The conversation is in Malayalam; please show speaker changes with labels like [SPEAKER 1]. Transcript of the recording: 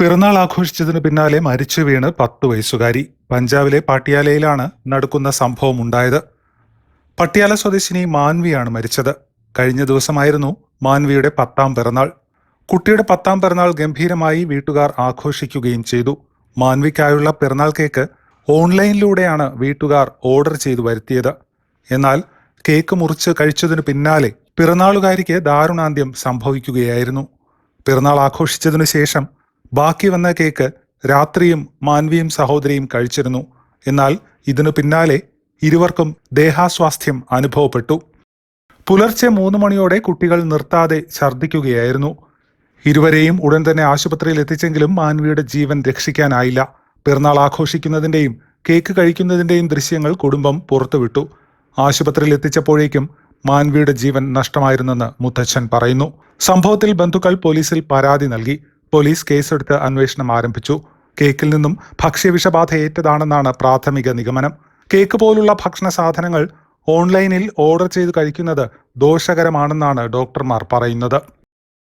[SPEAKER 1] പിറന്നാൾ ആഘോഷിച്ചതിന് പിന്നാലെ മരിച്ചു വീണ് പത്ത് വയസ്സുകാരി. പഞ്ചാബിലെ പട്ടിയാലയിലാണ് നടക്കുന്ന സംഭവം ഉണ്ടായത്. പട്ടിയാല സ്വദേശിനി മാൻവിയാണ് മരിച്ചത്. കഴിഞ്ഞ ദിവസമായിരുന്നു മാൻവിയുടെ പത്താം പിറന്നാൾ. കുട്ടിയുടെ പത്താം പിറന്നാൾ ഗംഭീരമായി വീട്ടുകാർ ആഘോഷിക്കുകയും ചെയ്തു. മാൻവിക്കായുള്ള പിറന്നാൾ കേക്ക് ഓൺലൈനിലൂടെയാണ് വീട്ടുകാർ ഓർഡർ ചെയ്തു വരുത്തിയത്. എന്നാൽ കേക്ക് മുറിച്ച് കഴിച്ചതിനു പിന്നാലെ പിറന്നാളുകാരിക്ക് ദാരുണാന്ത്യം സംഭവിക്കുകയായിരുന്നു. പിറന്നാൾ ആഘോഷിച്ചതിനു ശേഷം ബാക്കി വന്ന കേക്ക് രാത്രിയും മാൻവിയും സഹോദരിയും കഴിച്ചിരുന്നു. എന്നാൽ ഇതിനു പിന്നാലെ ഇരുവർക്കും ദേഹാസ്വാസ്ഥ്യം അനുഭവപ്പെട്ടു. പുലർച്ചെ മൂന്ന് മണിയോടെ കുട്ടികൾ നിർത്താതെ ഛർദ്ദിക്കുകയായിരുന്നു. ഇരുവരെയും ഉടൻ തന്നെ ആശുപത്രിയിൽ എത്തിച്ചെങ്കിലും മാൻവിയുടെ ജീവൻ രക്ഷിക്കാനായില്ല. പിറന്നാൾ ആഘോഷിക്കുന്നതിന്റെയും കേക്ക് കഴിക്കുന്നതിന്റെയും ദൃശ്യങ്ങൾ കുടുംബം പുറത്തുവിട്ടു. ആശുപത്രിയിൽ എത്തിച്ചപ്പോഴേക്കും മാൻവിയുടെ ജീവൻ നഷ്ടമായിരുന്നെന്ന് മുത്തച്ഛൻ പറയുന്നു. സംഭവത്തിൽ ബന്ധുക്കൾ പോലീസിൽ പരാതി നൽകി. പോലീസ് കേസെടുത്ത് അന്വേഷണം ആരംഭിച്ചു. കേക്കിൽ നിന്നും ഭക്ഷ്യവിഷബാധ ഏറ്റതാണെന്നാണ് പ്രാഥമിക നിഗമനം. കേക്ക് പോലുള്ള ഭക്ഷണ സാധനങ്ങൾ ഓൺലൈനിൽ ഓർഡർ ചെയ്ത് കഴിക്കുന്നത് ദോഷകരമാണെന്നാണ് ഡോക്ടർമാർ പറയുന്നത്.